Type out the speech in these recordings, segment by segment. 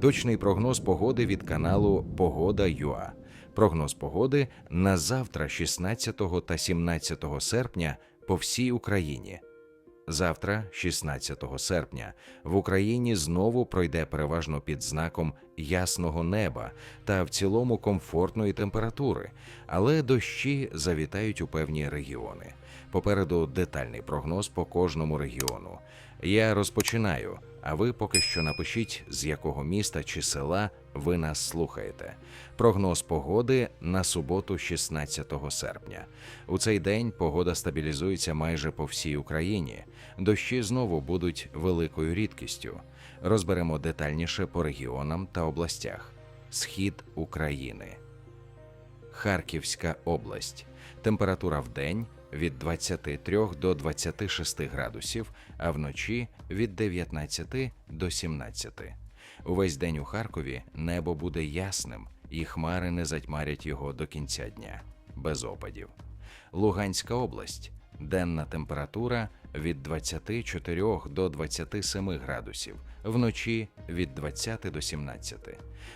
Точний прогноз погоди від каналу Погода ЮА. Прогноз погоди на завтра, 16 та 17 серпня, по всій Україні. Завтра, 16 серпня, в Україні знову пройде переважно під знаком ясного неба та в цілому комфортної температури, але дощі завітають у певні регіони. Попереду детальний прогноз по кожному регіону. Я розпочинаю, а ви поки що напишіть, з якого міста чи села ви нас слухаєте. Прогноз погоди на суботу, 16 серпня. У цей день погода стабілізується майже по всій Україні. Дощі знову будуть великою рідкістю. Розберемо детальніше по регіонам та областях. Схід України. Харківська область. Температура в день від 23 до 26 градусів, а вночі від 19 до 17. Увесь день у Харкові небо буде ясним, і хмари не затьмарять його до кінця дня, без опадів. Луганська область. Денна температура від 24 до 27 градусів, вночі від 20 до 17.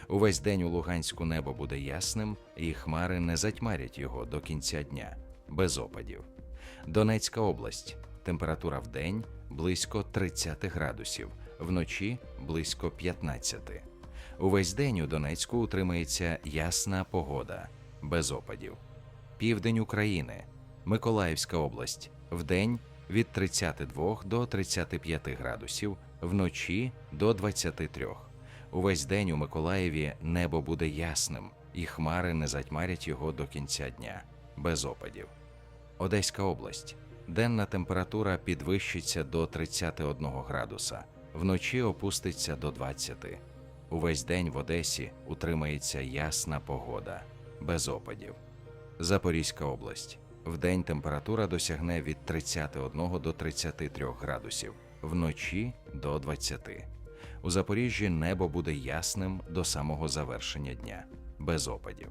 Увесь день у Луганську небо буде ясним, і хмари не затьмарять його до кінця дня, без опадів. Донецька область. Температура в день близько 30 градусів, вночі близько 15. Увесь день у Донецьку утримається ясна погода, без опадів. Південь України, Миколаївська область. Вдень від 32 до 35 градусів, вночі до 23. Увесь день у Миколаєві небо буде ясним, і хмари не затьмарять його до кінця дня, без опадів. Одеська область. Денна температура підвищиться до 31 градуса, вночі опуститься до 20. Увесь день в Одесі утримається ясна погода, без опадів. Запорізька область. Вдень температура досягне від 31 до 33 градусів, вночі до 20. У Запоріжжі небо буде ясним до самого завершення дня, без опадів.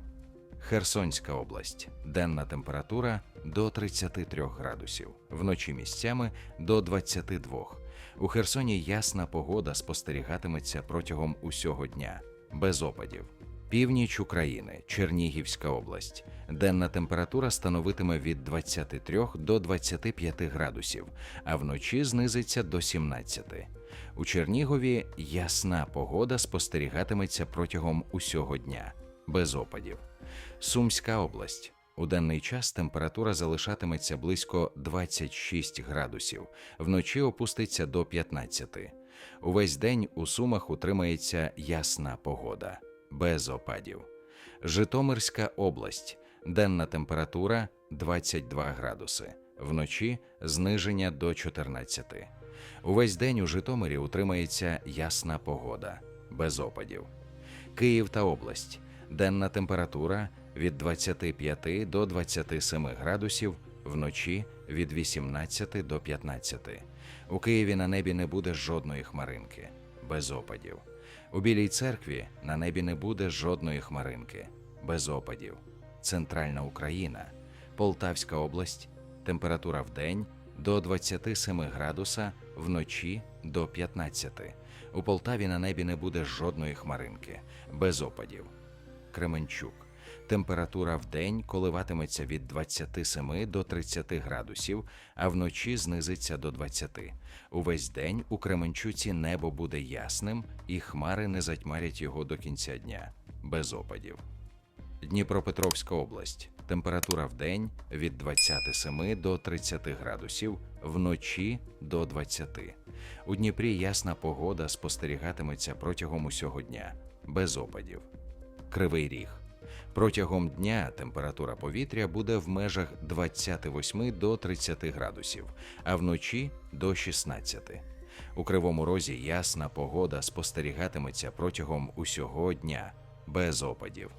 Херсонська область. Денна температура до 33 градусів, вночі місцями до 22. У Херсоні ясна погода спостерігатиметься протягом усього дня, без опадів. Північ України, Чернігівська область. Денна температура становитиме від 23 до 25 градусів, а вночі знизиться до 17. У Чернігові ясна погода спостерігатиметься протягом усього дня, без опадів. Сумська область. У денний час температура залишатиметься близько 26 градусів, вночі опуститься до 15. Увесь день у Сумах утримається ясна погода, без опадів. Житомирська область. Денна температура 22 градуси, вночі зниження до 14. Увесь день у Житомирі утримається ясна погода, без опадів. Київ та область. Денна температура від 25 до 27 градусів, вночі від 18 до 15. У Києві на небі не буде жодної хмаринки, без опадів. У Білій церкві на небі не буде жодної хмаринки, без опадів. Центральна Україна, Полтавська область, температура в день до 27 градуса, вночі до 15. У Полтаві на небі не буде жодної хмаринки, без опадів. Кременчук. Температура в день коливатиметься від 27 до 30 градусів, а вночі знизиться до 20. Увесь день у Кременчуці небо буде ясним, і хмари не затьмарять його до кінця дня, без опадів. Дніпропетровська область. Температура в день від 27 до 30 градусів, вночі до 20. У Дніпрі ясна погода спостерігатиметься протягом усього дня, без опадів. Кривий Ріг. Протягом дня температура повітря буде в межах 28 до 30 градусів, а вночі до 16. У Кривому Розі ясна погода спостерігатиметься протягом усього дня, без опадів.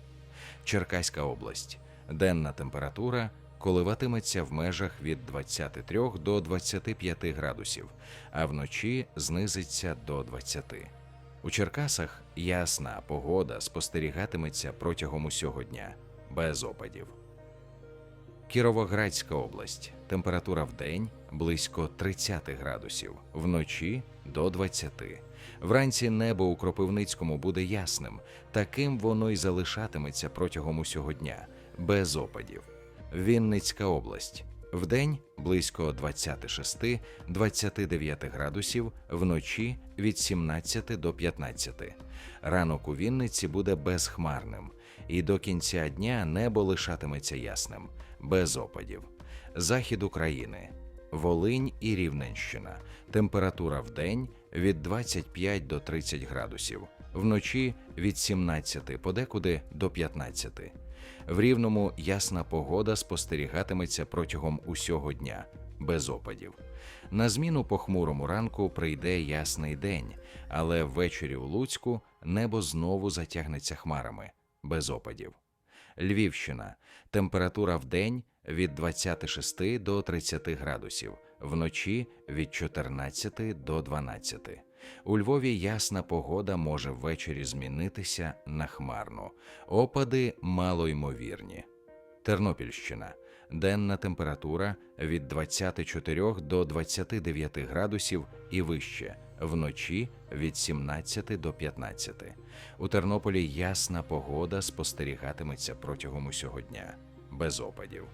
Черкаська область. Денна температура коливатиметься в межах від 23 до 25 градусів, а вночі знизиться до 20. У Черкасах ясна погода спостерігатиметься протягом усього дня, без опадів. Кіровоградська область. Температура в день близько 30 градусів, вночі до 20. Вранці небо у Кропивницькому буде ясним, таким воно й залишатиметься протягом усього дня, без опадів. Вінницька область. Вдень близько 26-29 градусів, вночі від 17 до 15. Ранок у Вінниці буде безхмарним, і до кінця дня небо лишатиметься ясним, без опадів. Захід України, Волинь і Рівненщина. Температура в день від 25 до 30 градусів, вночі від 17 подекуди до 15. В рівному ясна погода спостерігатиметься протягом усього дня, без опадів. На зміну похмурому ранку прийде ясний день, але ввечері у Луцьку небо знову затягнеться хмарами, без опадів. Львівщина. Температура в день від 26 до 30 градусів, вночі від 14 до 12. У Львові ясна погода може ввечері змінитися на хмарну. Опади малоймовірні. Тернопільщина. Денна температура від 24 до 29 градусів і вище, вночі від 17 до 15. У Тернополі ясна погода спостерігатиметься протягом усього дня, без опадів.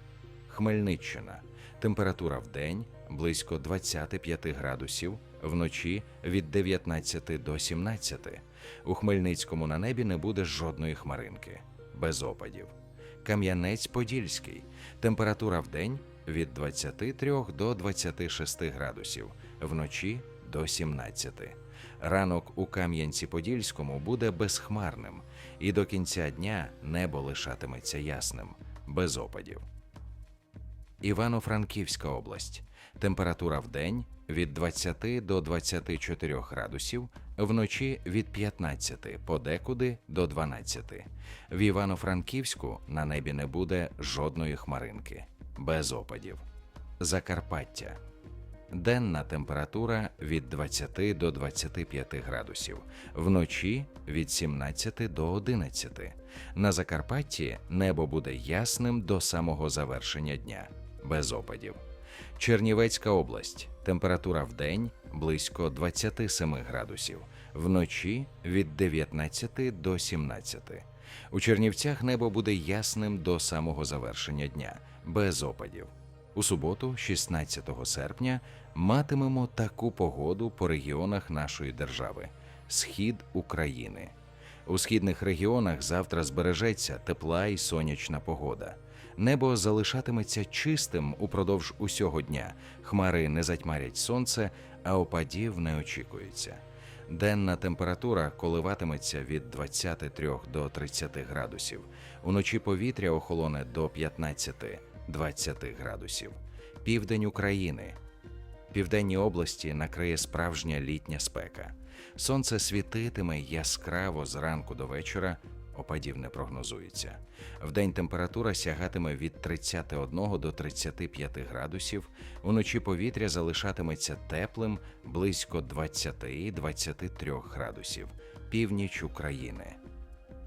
Хмельниччина. Температура в день близько 25 градусів, вночі від 19 до 17. У Хмельницькому на небі не буде жодної хмаринки, без опадів. Кам'янець-Подільський. Температура в день від 23 до 26 градусів, вночі до 17. Ранок у Кам'янці-Подільському буде безхмарним, і до кінця дня небо лишатиметься ясним, без опадів. Івано-Франківська область. Температура в день від 20 до 24 градусів, вночі від 15, подекуди до 12. В Івано-Франківську на небі не буде жодної хмаринки, без опадів. Закарпаття. Денна температура від 20 до 25 градусів, вночі від 17 до 11. На Закарпатті небо буде ясним до самого завершення дня, без опадів. Чернівецька область. Температура в день близько 27 градусів, вночі від 19 до 17. У Чернівцях небо буде ясним до самого завершення дня, без опадів. У суботу, 16 серпня, матимемо таку погоду по регіонах нашої держави: схід України. У східних регіонах завтра збережеться тепла і сонячна погода. Небо залишатиметься чистим упродовж усього дня. Хмари не затьмарять сонце, а опадів не очікується. Денна температура коливатиметься від 23 до 30 градусів. Уночі повітря охолоне до 15-20 градусів. Південь України. Південні області накриє справжня літня спека. Сонце світитиме яскраво зранку до вечора, опадів не прогнозується. Вдень температура сягатиме від 31 до 35 градусів, уночі повітря залишатиметься теплим близько 20-23 градусів. Північ України.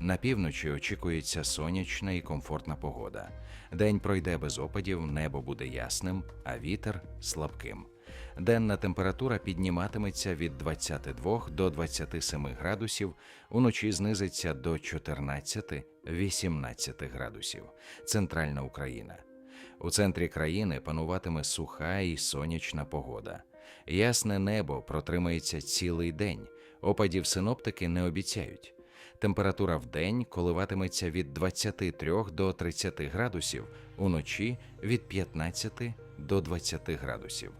На півночі очікується сонячна і комфортна погода. День пройде без опадів, небо буде ясним, а вітер слабким. Денна температура підніматиметься від 22 до 27 градусів, уночі знизиться до 14-18 градусів. Центральна Україна. У центрі країни пануватиме суха і сонячна погода. Ясне небо протримається цілий день. Опадів синоптики не обіцяють. Температура в день коливатиметься від 23 до 30 градусів, уночі від 15 до 20 градусів.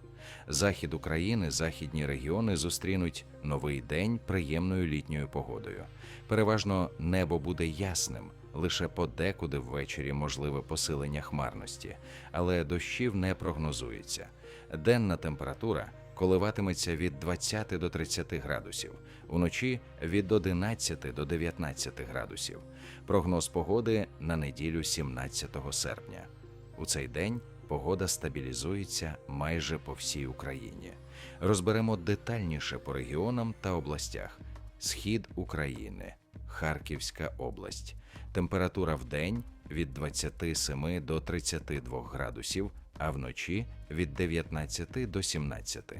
Захід України, західні регіони зустрінуть новий день приємною літньою погодою. Переважно небо буде ясним, лише подекуди ввечері можливе посилення хмарності, але дощів не прогнозується. Денна температура коливатиметься від 20 до 30 градусів, уночі від 11 до 19 градусів. Прогноз погоди на неділю 17 серпня. У цей день погода стабілізується майже по всій Україні. Розберемо детальніше по регіонам та областях: Схід України, Харківська область. Температура в день від 27 до 32 градусів, а вночі від 19 до 17.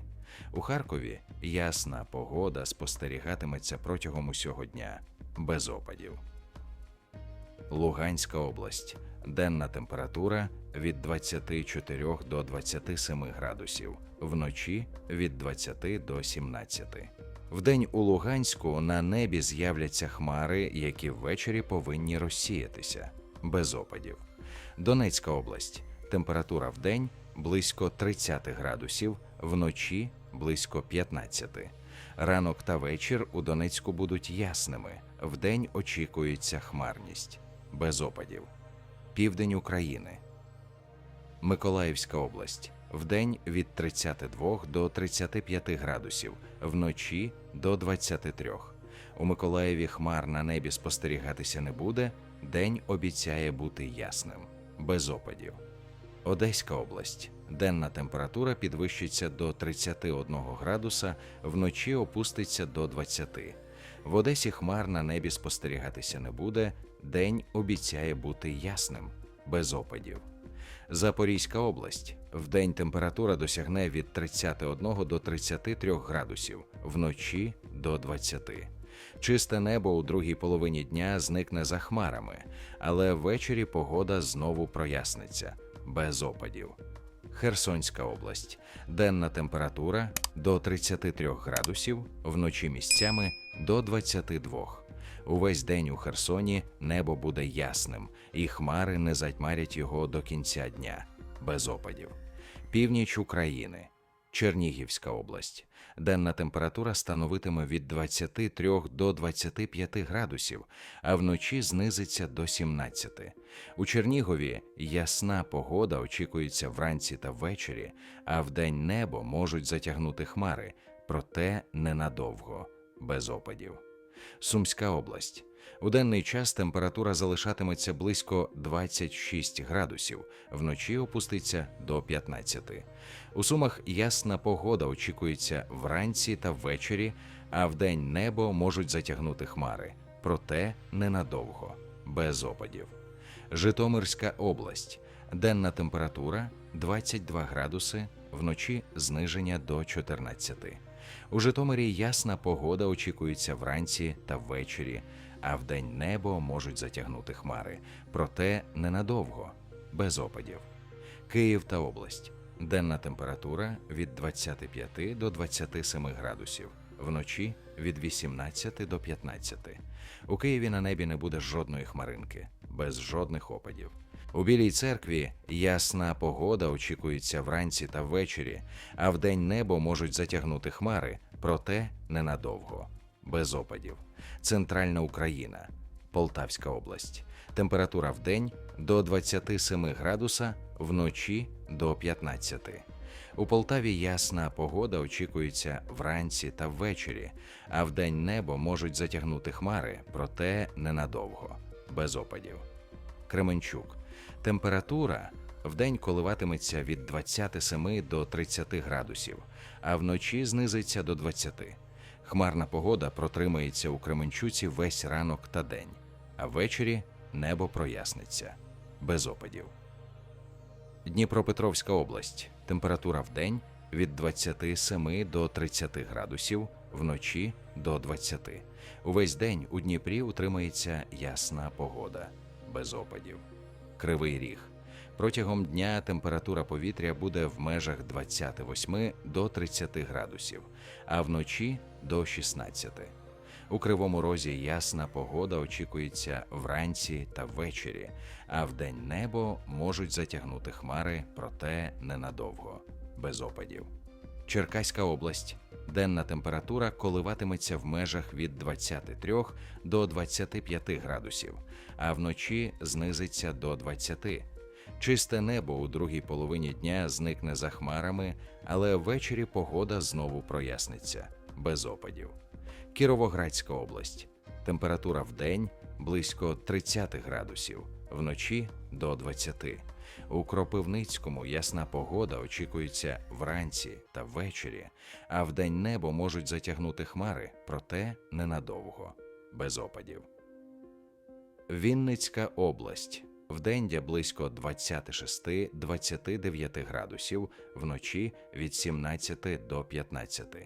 У Харкові ясна погода спостерігатиметься протягом усього дня без опадів. Луганська область. Денна температура від 24 до 27 градусів, вночі від 20 до 17. Вдень у Луганську на небі з'являться хмари, які ввечері повинні розсіятися без опадів. Донецька область. Температура вдень близько 30 градусів, вночі близько 15. Ранок та вечір у Донецьку будуть ясними. Вдень очікується хмарність без опадів. Південь України. Миколаївська область. Вдень від 32 до 35 градусів, вночі до 23. У Миколаєві хмар на небі спостерігатися не буде. День обіцяє бути ясним, без опадів. Одеська область. Денна температура підвищиться до 31 градуса, вночі опуститься до 20. В Одесі хмар на небі спостерігатися не буде. День обіцяє бути ясним, без опадів. Запорізька область. Вдень температура досягне від 31 до 33 градусів, вночі до 20. Чисте небо у другій половині дня зникне за хмарами, але ввечері погода знову проясниться без опадів. Херсонська область. Денна температура до 33 градусів, вночі місцями до 22. Увесь день у Херсоні небо буде ясним, і хмари не затьмарять його до кінця дня без опадів. Північ України, Чернігівська область. Денна температура становитиме від 23 до 25 градусів, а вночі знизиться до 17. У Чернігові ясна погода очікується вранці та ввечері, а вдень небо можуть затягнути хмари, проте ненадовго, без опадів. Сумська область. У денний час температура залишатиметься близько 26 градусів, вночі опуститься до 15. У Сумах ясна погода очікується вранці та ввечері, а вдень небо можуть затягнути хмари, проте ненадовго, без опадів. Житомирська область. Денна температура 22 градуси, вночі зниження до 14. У Житомирі ясна погода очікується вранці та ввечері, а вдень небо можуть затягнути хмари, проте ненадовго, без опадів. Київ та область. Денна температура від 25 до 27 градусів, вночі від 18 до 15. У Києві на небі не буде жодної хмаринки, без жодних опадів. У Білій церкві ясна погода очікується вранці та ввечері, а вдень небо можуть затягнути хмари, проте ненадовго, без опадів. Центральна Україна, Полтавська область. Температура в день до 27 градуса, вночі до 15. У Полтаві ясна погода очікується вранці та ввечері, а вдень небо можуть затягнути хмари, проте ненадовго, без опадів. Кременчук. Температура вдень коливатиметься від 27 до 30 градусів, а вночі знизиться до 20. Хмарна погода протримається у Кременчуці весь ранок та день, а ввечері небо проясниться без опадів. Дніпропетровська область. Температура в день від 27 до 30 градусів, вночі до 20. Увесь день у Дніпрі утримається ясна погода без опадів. Кривий ріг. Протягом дня температура повітря буде в межах 28 до 30 градусів, а вночі до 16. У кривому розі ясна погода очікується вранці та ввечері, а вдень небо можуть затягнути хмари, проте ненадовго, без опадів. Черкаська область. Денна температура коливатиметься в межах від 23 до 25 градусів, а вночі знизиться до 20. Чисте небо у другій половині дня зникне за хмарами, але ввечері погода знову проясниться без опадів. Кіровоградська область. Температура в день близько 30 градусів, вночі до 20. У Кропивницькому ясна погода очікується вранці та ввечері, а вдень небо можуть затягнути хмари, проте ненадовго, без опадів. Вінницька область. Вдень близько 26-29 градусів, вночі від 17 до 15.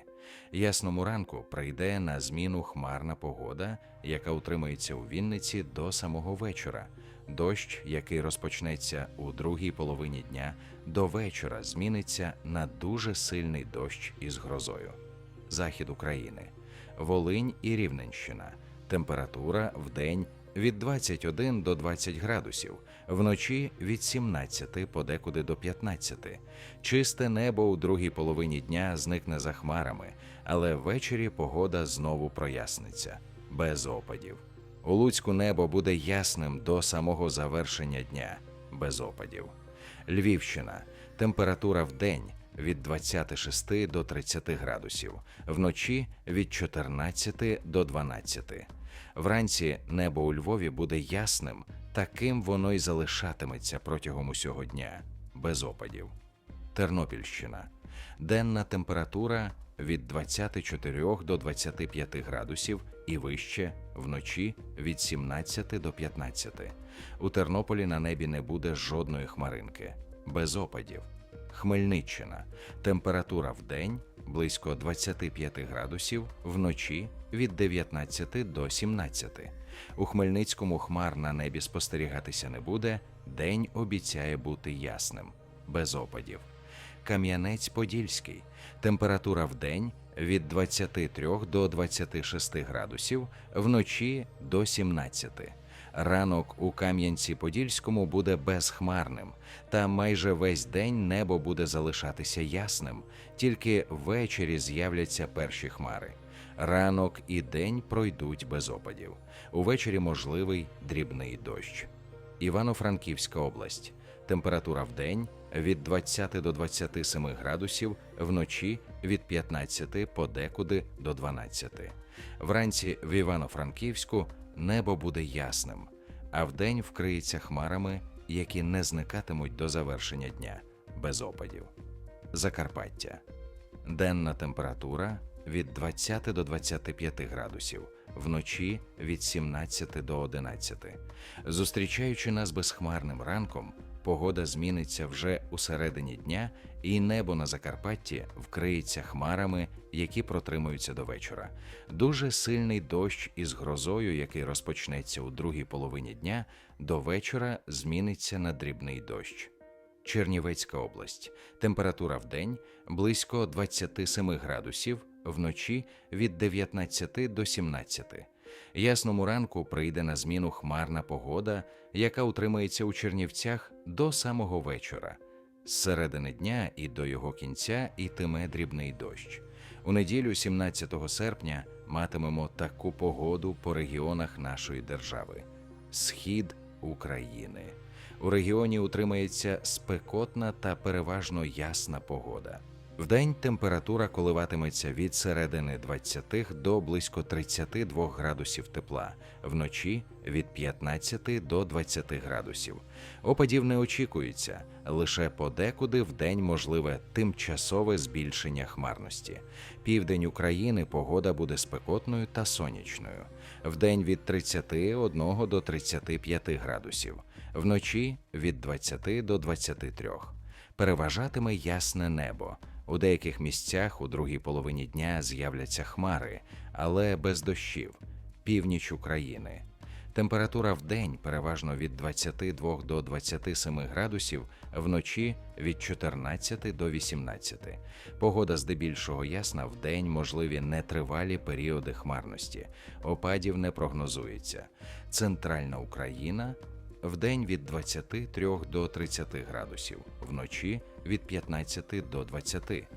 Ясному ранку прийде на зміну хмарна погода, яка утримується у Вінниці до самого вечора. Дощ, який розпочнеться у другій половині дня, до вечора зміниться на дуже сильний дощ із грозою. Захід України, Волинь і Рівненщина. Температура в день від 21 до 20 градусів, вночі від 17 подекуди до 15. Чисте небо у другій половині дня зникне за хмарами, але ввечері погода знову проясниться без опадів. У Луцьку небо буде ясним до самого завершення дня без опадів. Львівщина. Температура в день від 26 до 30 градусів, вночі від 14 до 12. Вранці небо у Львові буде ясним, таким воно й залишатиметься протягом усього дня без опадів. Тернопільщина. Денна температура від 24 до 25 градусів і вище вночі від 17 до 15. У Тернополі на небі не буде жодної хмаринки, без опадів. Хмельниччина. Температура в день близько 25 градусів, вночі від 19 до 17. У Хмельницькому хмар на небі спостерігатися не буде. День обіцяє бути ясним, без опадів. Кам'янець-Подільський. Температура в день від 23 до 26 градусів, вночі до 17. Ранок у Кам'янці-Подільському буде безхмарним, та майже весь день небо буде залишатися ясним, тільки ввечері з'являться перші хмари. Ранок і день пройдуть без опадів. Увечері можливий дрібний дощ. Івано-Франківська область. Температура в день від 20 до 27 градусів, вночі від 15 подекуди до 12. Вранці в Івано-Франківську небо буде ясним, а вдень вкриється хмарами, які не зникатимуть до завершення дня без опадів. Закарпаття. Денна температура від 20 до 25 градусів, вночі від 17 до 11. Зустрічаючи нас безхмарним ранком, погода зміниться вже у середині дня, і небо на Закарпатті вкриється хмарами, які протримуються до вечора. Дуже сильний дощ із грозою, який розпочнеться у другій половині дня, до вечора зміниться на дрібний дощ. Чернівецька область. Температура в день близько 27 градусів, вночі від 19 до 17. Ясному ранку прийде на зміну хмарна погода, яка утримається у Чернівцях до самого вечора. З середини дня і до його кінця йтиме дрібний дощ. У неділю, 17 серпня, матимемо таку погоду по регіонах нашої держави: Схід України. У регіоні утримається спекотна та переважно ясна погода. Вдень температура коливатиметься від середини 20 до близько 32 градусів тепла, вночі від 15 до 20 градусів. Опадів не очікується, лише подекуди вдень можливе тимчасове збільшення хмарності. Південь України погода буде спекотною та сонячною. Вдень від 31 до 35 градусів, вночі від 20 до 23. Переважатиме ясне небо. У деяких місцях у другій половині дня з'являться хмари, але без дощів. Північ України. Температура в день переважно від 22 до 27 градусів, вночі від 14 до 18. Погода здебільшого ясна, в день можливі нетривалі періоди хмарності. Опадів не прогнозується. Центральна Україна вдень від 23 до 30 градусів, вночі від 15 до 20.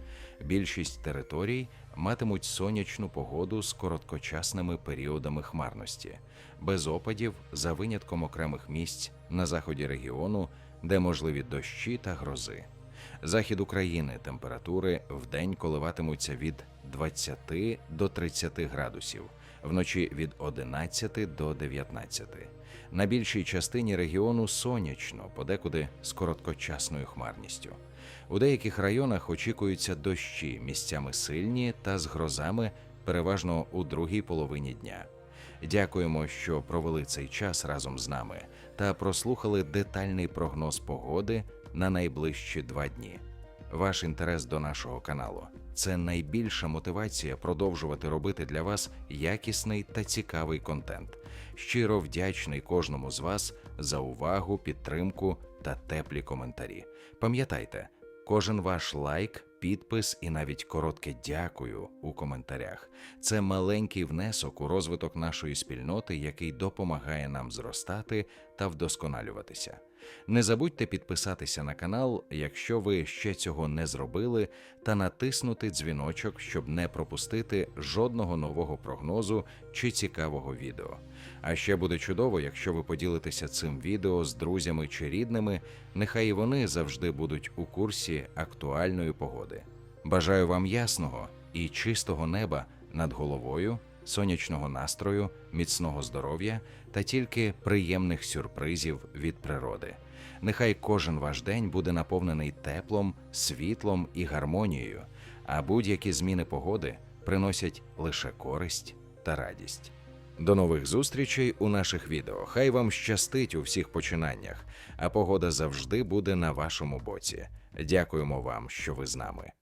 Більшість територій матимуть сонячну погоду з короткочасними періодами хмарності, без опадів за винятком окремих місць на заході регіону, де можливі дощі та грози. Захід України температури вдень коливатимуться від 20 до 30 градусів, вночі від 11 до 19. На більшій частині регіону сонячно, подекуди з короткочасною хмарністю. У деяких районах очікуються дощі, місцями сильні та з грозами, переважно у другій половині дня. Дякуємо, що провели цей час разом з нами та прослухали детальний прогноз погоди на найближчі два дні. Ваш інтерес до нашого каналу це найбільша мотивація продовжувати робити для вас якісний та цікавий контент. Щиро вдячний кожному з вас за увагу, підтримку та теплі коментарі. Пам'ятайте, кожен ваш лайк, підпис і навіть коротке дякую у коментарях це маленький внесок у розвиток нашої спільноти, який допомагає нам зростати та вдосконалюватися. Не забудьте підписатися на канал, якщо ви ще цього не зробили, та натиснути дзвіночок, щоб не пропустити жодного нового прогнозу чи цікавого відео. А ще буде чудово, якщо ви поділитеся цим відео з друзями чи рідними, нехай і вони завжди будуть у курсі актуальної погоди. Бажаю вам ясного і чистого неба над головою, сонячного настрою, міцного здоров'я та тільки приємних сюрпризів від природи. Нехай кожен ваш день буде наповнений теплом, світлом і гармонією, а будь-які зміни погоди приносять лише користь та радість. До нових зустрічей у наших відео. Хай вам щастить у всіх починаннях, а погода завжди буде на вашому боці. Дякуємо вам, що ви з нами.